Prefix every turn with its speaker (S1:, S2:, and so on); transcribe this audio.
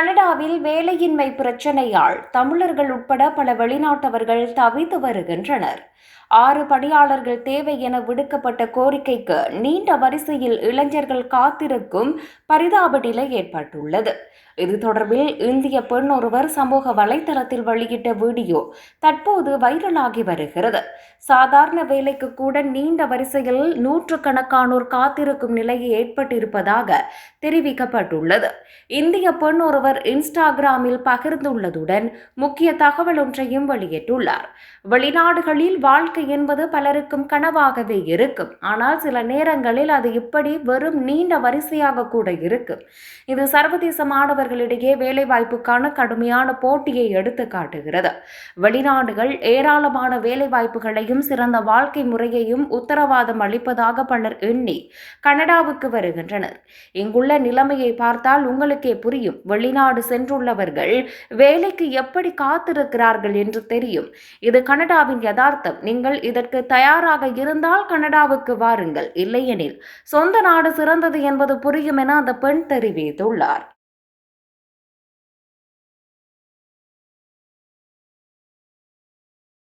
S1: கனடாவில் வேலையின்மை பிரச்சனையால் தமிழர்கள் உட்பட பல வெளிநாட்டவர்கள் தவித்து வருகின்றனர். ஆறு பணியாளர்கள் தேவை என விடுக்கப்பட்ட கோரிக்கைக்கு நீண்ட வரிசையில் இளைஞர்கள் காத்திருக்கும் பரிதாப நிலை ஏற்பட்டுள்ளது. இது தொடர்பில் இந்திய பெண் ஒருவர் சமூக வலைதளத்தில் வெளியிட்ட வீடியோ தற்போது வைரலாகி வருகிறது. சாதாரண வேலைக்கு கூட நீண்ட வரிசையில் நூற்றுக்கணக்கானோர் காத்திருக்கும் நிலை ஏற்பட்டிருப்பதாக தெரிவிக்கப்பட்டுள்ளது. இந்திய பெண் ஒருவர் இன்ஸ்டாகிராமில் பகிர்ந்துள்ளதுடன் முக்கிய தகவல் ஒன்றையும் வெளியிட்டுள்ளார். வெளிநாடுகளில் வாழ்க்கை என்பது பலருக்கும் கனவாகவே இருக்கும். ஆனால் சில நேரங்களில் அது இப்படி வெறும் நீண்ட வரிசையாக கூட இருக்கும். இது சர்வதேச மாணவர்களிடையே வேலைவாய்ப்புக்கான கடுமையான போட்டியை எடுத்து காட்டுகிறது. வெளிநாடுகள் ஏராளமான வேலைவாய்ப்புகளையும் சிறந்த வாழ்க்கை முறையையும் உத்தரவாதம் அளிப்பதாக பலர் எண்ணி கனடாவுக்கு வருகின்றனர். இங்குள்ள நிலைமையை பார்த்தால் உங்களுக்கே புரியும். வெளிநாடு சென்றுள்ளவர்கள் வேலைக்கு எப்படி காத்திருக்கிறார்கள் என்று தெரியும். இது கனடாவின் யதார்த்தம். நீங்கள் நீங்கள் இதற்கு தயாராக இருந்தால் கனடாவுக்கு வாருங்கள். இல்லையெனில் சொந்த நாடு சிறந்தது என்பது புரியும் என அந்த பெண் தெரிவித்துள்ளார்.